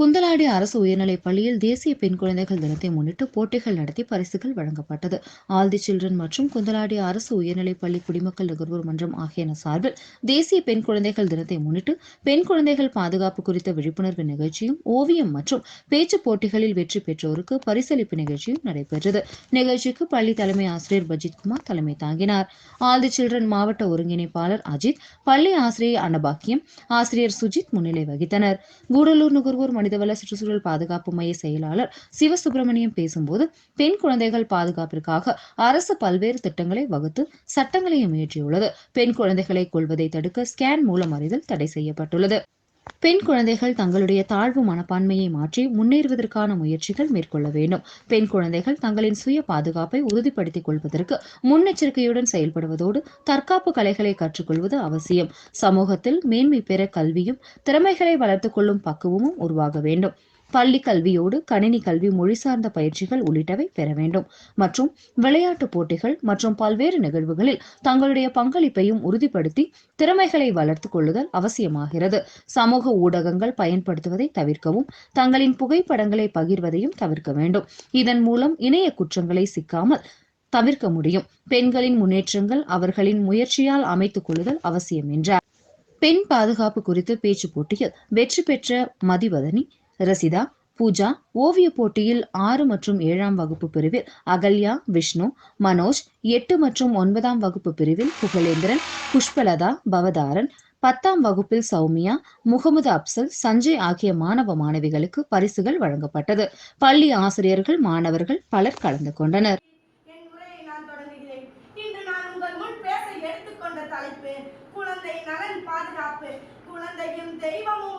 குந்தலாடி அரசு உயர்நிலைப் பள்ளியில் தேசிய பெண் குழந்தைகள் தினத்தை முன்னிட்டு போட்டிகள் நடத்தி பரிசுகள் வழங்கப்பட்டது. ஆல் தி சில்ட்ரன் மற்றும் குந்தலாடி அரசு உயர்நிலைப் பள்ளி குடிமக்கள் நுகர்வோர் மன்றம் ஆகியன சார்பில் தேசிய பெண் குழந்தைகள் தினத்தை முன்னிட்டு பெண் குழந்தைகள் பாதுகாப்பு குறித்த விழிப்புணர்வு நிகழ்ச்சியும் ஓவியம் மற்றும் பேச்சு போட்டிகளில் வெற்றி பெற்றோருக்கு பரிசளிப்பு நிகழ்ச்சியும் நடைபெற்றது. நிகழ்ச்சிக்கு பள்ளி தலைமை ஆசிரியர் பஜித்குமார் தலைமை தாங்கினார். ஆல் தி சில்ட்ரன் மாவட்ட ஒருங்கிணைப்பாளர் அஜித் பள்ளி ஆசிரியர் அன்னபாக்கியம் ஆசிரியர் சுஜித் முன்னிலை வகித்தனர். கூடலூர் நுகர்வோர் மனித மனிதவள சுற்றுச்சூழல் பாதுகாப்பு மைய செயலாளர் சிவசுப்பிரமணியம் பேசும்போது பெண் குழந்தைகள் பாதுகாப்பிற்காக அரசு பல்வேறு திட்டங்களை வகுத்து சட்டங்களையும் இயற்றியுள்ளது. பெண் குழந்தைகளை கொள்வதை தடுக்க ஸ்கேன் மூலம் அறிதல் தடை செய்யப்பட்டுள்ளது. பெண் குழந்தைகள் தங்களுடைய தாழ்வு மனப்பான்மையை மாற்றி முன்னேறுவதற்கான முயற்சிகள் மேற்கொள்ள வேண்டும். பெண் குழந்தைகள் தங்களின் சுய பாதுகாப்பை உறுதிப்படுத்திக் கொள்வதற்கு முன்னெச்சரிக்கையுடன் செயல்படுவதோடு தற்காப்பு கலைகளை கற்றுக்கொள்வது அவசியம். சமூகத்தில் மேன்மை பெற கல்வியும் திறமைகளை வளர்த்துக் கொள்ளும் பக்குவமும் உருவாக வேண்டும். பள்ளி கல்வியோடு கணினி கல்வி மொழி சார்ந்த பயிற்சிகள் உள்ளிட்டவை பெற வேண்டும். மற்றும் விளையாட்டுப் போட்டிகள் மற்றும் பல்வேறு நிகழ்வுகளில் தங்களுடைய பங்களிப்பையும் உறுதிப்படுத்தி திறமைகளை வளர்த்துக் கொள்ளுதல் அவசியமாகிறது. சமூக ஊடகங்கள் பயன்படுத்துவதை தவிர்க்கவும் தங்களின் புகைப்படங்களை பகிர்வதையும் தவிர்க்க வேண்டும். இதன் மூலம் இணைய குற்றங்களை சிக்காமல் தவிர்க்க முடியும். பெண்களின் முன்னேற்றங்கள் அவர்களின் முயற்சியால் அமைத்துக் கொள்ளுதல் அவசியம் என்றார். பெண் பாதுகாப்பு குறித்து பேச்சு போட்டியில் வெற்றி பெற்ற மதிவதனி ரசிதா பூஜா ஓவியப் போட்டியில் ஆறு மற்றும் ஏழாம் வகுப்பு பிரிவில் அகல்யா விஷ்ணு மனோஜ் எட்டு மற்றும் ஒன்பதாம் வகுப்பு பிரிவில் புகழேந்திரன் புஷ்பலதா பவதாரன் பத்தாம் வகுப்பில் சௌமியா முகமது அப்சல் சஞ்சய் ஆகிய மாணவ மாணவிகளுக்கு பரிசுகள் வழங்கப்பட்டது. பள்ளி ஆசிரியர்கள் மாணவர்கள் பலர் கலந்து கொண்டனர். குழந்தை நலன் பாதுகாப்பு. குழந்தையும் தெய்வமும்